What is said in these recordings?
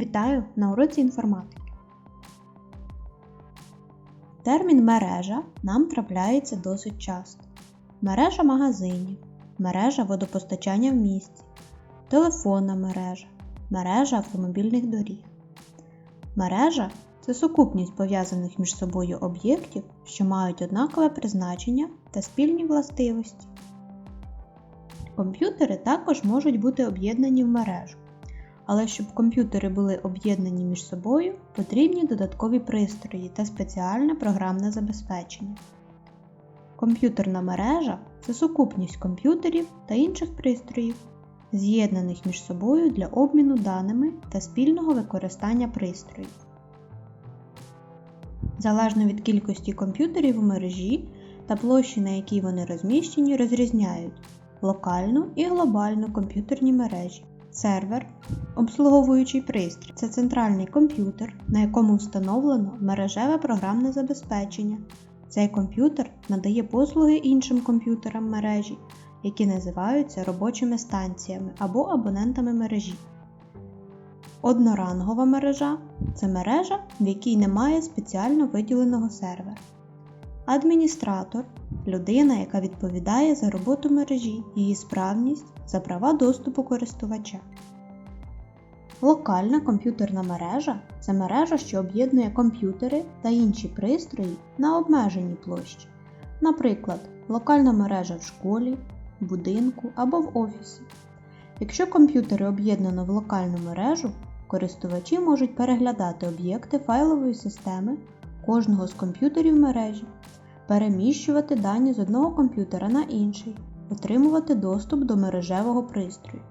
Вітаю на уроці інформатики. Термін мережа нам трапляється досить часто. Мережа магазинів, мережа водопостачання в місті, телефонна мережа, мережа автомобільних доріг. Мережа це сукупність пов'язаних між собою об'єктів, що мають однакове призначення та спільні властивості. Комп'ютери також можуть бути об'єднані в мережу. Але щоб комп'ютери були об'єднані між собою, потрібні додаткові пристрої та спеціальне програмне забезпечення. Комп'ютерна мережа це сукупність комп'ютерів та інших пристроїв, з'єднаних між собою для обміну даними та спільного використання пристроїв. Залежно від кількості комп'ютерів у мережі та площі, на якій вони розміщені, розрізняють локальну і глобальну комп'ютерні мережі. Сервер, обслуговуючий пристрій це центральний комп'ютер, на якому встановлено мережеве програмне забезпечення. Цей комп'ютер надає послуги іншим комп'ютерам мережі, які називаються робочими станціями або абонентами мережі. Однорангова мережа це мережа, в якій немає спеціально виділеного сервера. Адміністратор людина, яка відповідає за роботу мережі, її справність, за права доступу користувача. Локальна комп'ютерна мережа це мережа, що об'єднує комп'ютери та інші пристрої на обмеженій площі. Наприклад, локальна мережа в школі, будинку або в офісі. Якщо комп'ютери об'єднано в локальну мережу, користувачі можуть переглядати об'єкти файлової системи кожного з комп'ютерів мережі переміщувати дані з одного комп'ютера на інший, отримувати доступ до мережевого пристрою.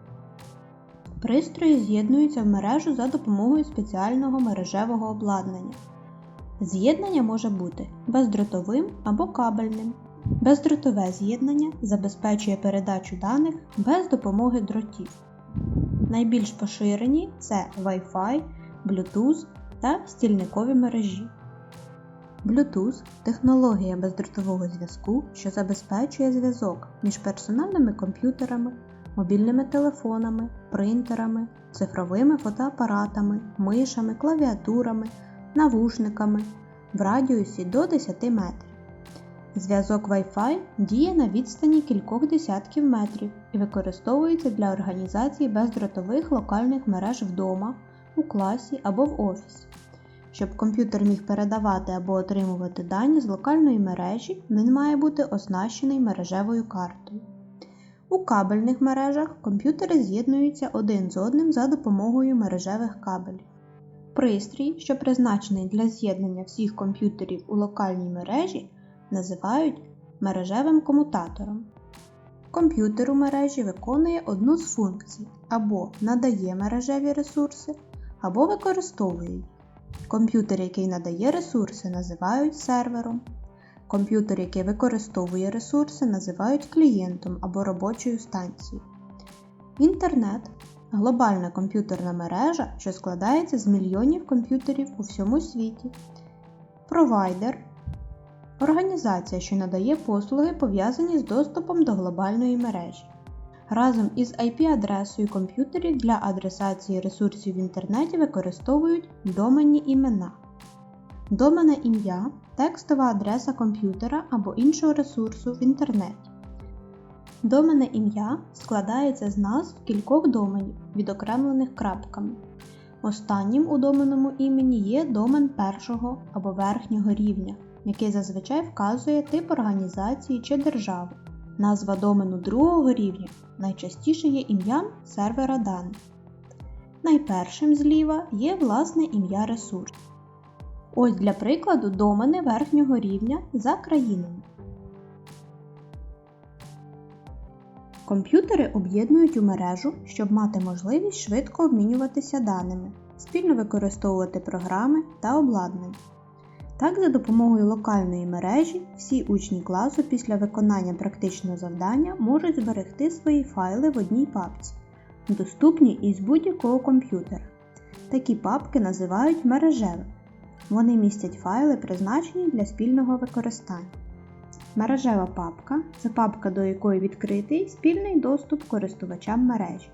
Пристрої з'єднуються в мережу за допомогою спеціального мережевого обладнання. З'єднання може бути бездротовим або кабельним. Бездротове з'єднання забезпечує передачу даних без допомоги дротів. Найбільш поширені це Wi-Fi, Bluetooth та стільникові мережі. Bluetooth технологія бездротового зв'язку, що забезпечує зв'язок між персональними комп'ютерами, мобільними телефонами, принтерами, цифровими фотоапаратами, мишами, клавіатурами, навушниками в радіусі до 10 метрів. Зв'язок Wi-Fi діє на відстані кількох десятків метрів і використовується для організації бездротових локальних мереж вдома, у класі або в офісі. Щоб комп'ютер міг передавати або отримувати дані з локальної мережі, він має бути оснащений мережевою картою. У кабельних мережах комп'ютери з'єднуються один з одним за допомогою мережевих кабелів. Пристрій, що призначений для з'єднання всіх комп'ютерів у локальній мережі, називають мережевим комутатором. Комп'ютер у мережі виконує одну з функцій або надає мережеві ресурси, або використовує їх. Комп'ютер, який надає ресурси, називають сервером. Комп'ютер, який використовує ресурси, називають клієнтом або робочою станцією. Інтернет глобальна комп'ютерна мережа, що складається з мільйонів комп'ютерів у всьому світі. Провайдер організація, що надає послуги, пов'язані з доступом до глобальної мережі разом із IP-адресою комп'ютерів для адресації ресурсів в інтернеті використовують доменні імена. Доменне ім'я текстова адреса комп'ютера або іншого ресурсу в інтернеті. Доменне ім'я складається з назв кількох доменів, відокремлених крапками. Останнім у доменному імені є домен першого або верхнього рівня, який зазвичай вказує тип організації чи держави. Назва домену другого рівня найчастіше є ім'ям сервера даних. Найпершим зліва є власне ім'я ресурсу. Ось для прикладу домени верхнього рівня за країнами. Комп'ютери об'єднують у мережу, щоб мати можливість швидко обмінюватися даними, спільно використовувати програми та обладнання. Так, за допомогою локальної мережі всі учні класу після виконання практичного завдання можуть зберегти свої файли в одній папці, доступні із будь-якого комп'ютера. Такі папки називають мережевими. Вони містять файли, призначені для спільного використання. Мережева папка це папка, до якої відкритий спільний доступ користувачам мережі.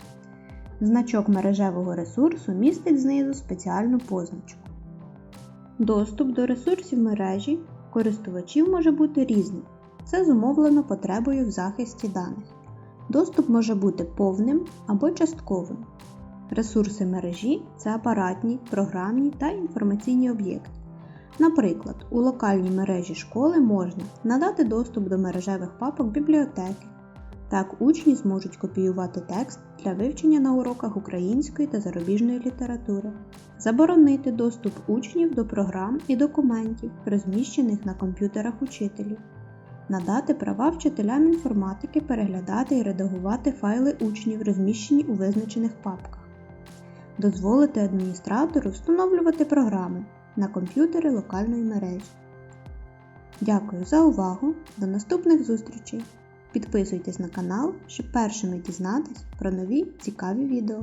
Значок мережевого ресурсу містить знизу спеціальну позначку. Доступ до ресурсів мережі користувачів може бути різним. Це зумовлено потребою в захисті даних. Доступ може бути повним або частковим. Ресурси мережі це апаратні, програмні та інформаційні об'єкти. Наприклад, у локальній мережі школи можна надати доступ до мережевих папок бібліотеки. Так учні зможуть копіювати текст для вивчення на уроках української та зарубіжної літератури, заборонити доступ учнів до програм і документів, розміщених на комп'ютерах учителів, надати права вчителям інформатики переглядати і редагувати файли учнів, розміщені у визначених папках, дозволити адміністратору встановлювати програми на комп'ютери локальної мережі. Дякую за увагу! До наступних зустрічей! Підписуйтесь на канал, щоб першими дізнатись про нові цікаві відео.